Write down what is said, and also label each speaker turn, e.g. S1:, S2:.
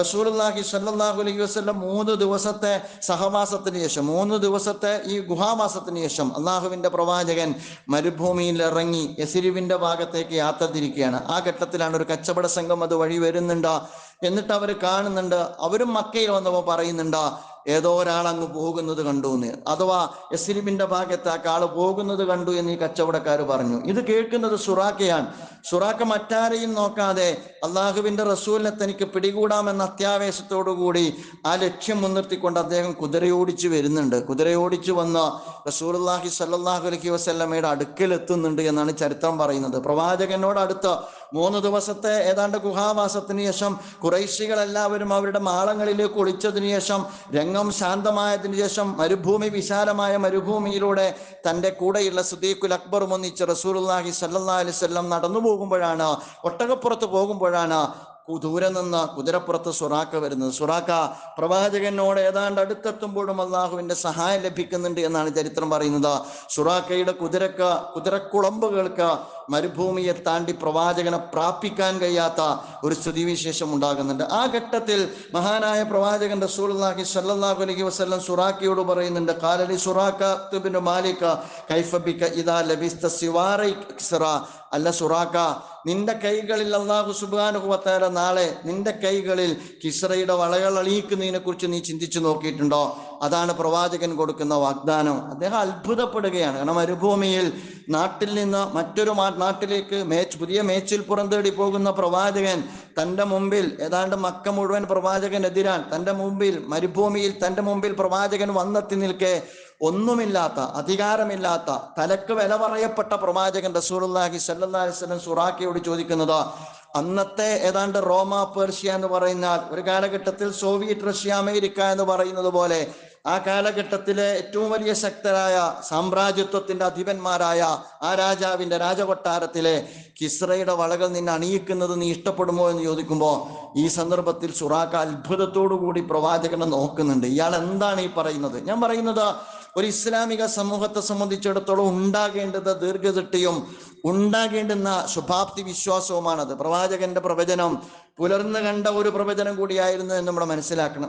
S1: റസൂലുള്ളാഹി സല്ലാഹു അലൈഹി വസല്ലം മൂന്ന് ദിവസത്തെ സഹവാസത്തിന് ശേഷം മൂന്ന് ദിവസത്തെ ഈ ഗുഹാവാസത്തിന് ശേഷം അള്ളാഹുവിന്റെ പ്രവാചകൻ മരുഭൂമിയിൽ ഇറങ്ങി യസിരിവിന്റെ ഭാഗത്തേക്ക് യാത്ര തിരിക്കുകയാണ്. ആ ഘട്ടത്തിലാണ് ഒരു കച്ചവട സംഘം അത് വഴി വരുന്നുണ്ട്. എന്നിട്ട് അവർ കാണുന്നുണ്ട്. അവരും മക്കയിൽ വന്നപ്പോൾ പറയുന്നുണ്ട് ഏതോ ഒരാൾ അങ്ങ് പോകുന്നത് കണ്ടു എന്ന് അഥവാ എസ്ലിമിന്റെ ഭാഗത്ത് ആ കാൾ പോകുന്നത് കണ്ടു എന്ന് ഈ കച്ചവടക്കാർ പറഞ്ഞു. ഇത് കേൾക്കുന്നത് സുറാക്കയാണ് സുറാക്ക മറ്റാരെയും നോക്കാതെ അള്ളാഹുവിന്റെ റസൂലിനെ തനിക്ക് പിടികൂടാമെന്ന അത്യാവേശത്തോടു കൂടി ആ ലക്ഷ്യം മുൻനിർത്തിക്കൊണ്ട് അദ്ദേഹം കുതിരയോടിച്ച് വരുന്നുണ്ട്. കുതിരയോടിച്ച് വന്ന റസൂൽഹി സല്ലാഹു അലഹി അടുക്കൽ എത്തുന്നുണ്ട് എന്നാണ് ചരിത്രം പറയുന്നത്. പ്രവാചകനോട് അടുത്ത് മൂന്ന് ദിവസത്തെ ഏതാണ്ട് ഗുഹാവാസത്തിന് ശേഷം കുറൈശികളെല്ലാവരും അവരുടെ മാളങ്ങളിലേക്ക് ഒളിച്ചതിന് ശേഷം രംഗം ശാന്തമായതിനു ശേഷം മരുഭൂമി വിശാലമായ മരുഭൂമിയിലൂടെ തന്റെ കൂടെയുള്ള സുദീഖുൽ അക്ബറും ഒന്നിച്ച് റസൂലുള്ളാഹി സല്ലല്ലാഹു അലൈഹി വസല്ലം നടന്നു പോകുമ്പോഴാണ് ഒട്ടകപ്പുറത്ത് പോകുമ്പോഴാണ് ദൂരെ നിന്ന് കുതിരപ്പുറത്ത് സുറാക്ക വരുന്നത്. സുറാക്ക പ്രവാചകനോട് ഏതാണ്ട് അടുത്തെത്തുമ്പോഴും അള്ളാഹുവിന്റെ സഹായം ലഭിക്കുന്നുണ്ട് എന്നാണ് ചരിത്രം പറയുന്നത്. സുറാക്കയുടെ കുതിരക്ക് കുതിരക്കുളമ്പുകൾക്ക് മരുഭൂമിയെ താണ്ടി പ്രവാചകനെ പ്രാപിക്കാൻ കഴിയാത്ത ഒരു സ്ഥിതിവിശേഷം ഉണ്ടാകുന്നുണ്ട്. ആ ഘട്ടത്തിൽ മഹാനായ പ്രവാചകൻ റസൂലുള്ളാഹി സ്വല്ലല്ലാഹു അലൈഹി വസല്ലം സുറാക്കിയോട് പറയുന്നുണ്ട് കാലലി ബിൻ മാലിക കൈഫ ബിക ഇദാ ലബിസ്ത സിവാറൈ അല്ല സുറാക്ക നിന്റെ കൈകളിൽ അള്ളാഹു സുബാനുഭവത്താര നാളെ നിന്റെ കൈകളിൽ കിസ്റയുടെ വളകൾ അണിയിക്കുന്നതിനെ കുറിച്ച് നീ ചിന്തിച്ചു നോക്കിയിട്ടുണ്ടോ? അതാണ് പ്രവാചകൻ കൊടുക്കുന്ന വാഗ്ദാനം. അദ്ദേഹം അത്ഭുതപ്പെടുകയാണ്. കാരണം മരുഭൂമിയിൽ നാട്ടിൽ നിന്ന് മറ്റൊരു നാട്ടിലേക്ക് മേച്ച് പുതിയ മേച്ചിൽ പുറന്തേടി പോകുന്ന പ്രവാചകൻ തന്റെ മുമ്പിൽ ഏതാണ്ട് മക്ക മുഴുവൻ പ്രവാചകനെതിരാൻ തന്റെ മുമ്പിൽ മരുഭൂമിയിൽ തന്റെ മുമ്പിൽ പ്രവാചകൻ വന്നെത്തി നിൽക്കെ ഒന്നുമില്ലാത്ത അധികാരമില്ലാത്ത തലക്ക് വില പറയപ്പെട്ട പ്രവാചകൻ റസൂലുള്ളാഹി സല്ലാസ്ലം സുറാക്കിയോട് ചോദിക്കുന്നത് അന്നത്തെ ഏതാണ്ട് റോമ പേർഷ്യ എന്ന് പറയുന്ന ഒരു കാലഘട്ടത്തിൽ സോവിയറ്റ് റഷ്യ അമേരിക്ക എന്ന് പറയുന്നത് പോലെ ആ കാലഘട്ടത്തിലെ ഏറ്റവും വലിയ ശക്തരായ സാമ്രാജ്യത്വത്തിന്റെ അധിപന്മാരായ ആ രാജാവിന്റെ രാജകൊട്ടാരത്തിലെ കിസ്രയുടെ വളകൾ നിന്നെ അണിയിക്കുന്നത് നീ ഇഷ്ടപ്പെടുമോ എന്ന് ചോദിക്കുമ്പോൾ ഈ സന്ദർഭത്തിൽ സുറാക്ക അത്ഭുതത്തോടു കൂടി പ്രവാചകനെ നോക്കുന്നുണ്ട്. ഇയാൾ എന്താണ് ഈ പറയുന്നത്? ഞാൻ പറയുന്നത് ഒരു ഇസ്ലാമിക സമൂഹത്തെ സംബന്ധിച്ചിടത്തോളം ഉണ്ടാകേണ്ടത് ദീർഘദൃഷ്ടിയും ഉണ്ടാകേണ്ടുന്ന ശുഭാപ്തി വിശ്വാസവുമാണത്. പ്രവാചകന്റെ പ്രവചനം പുലർന്നു കണ്ട ഒരു പ്രവചനം കൂടിയായിരുന്നു എന്ന് നമ്മൾ മനസ്സിലാക്കണം.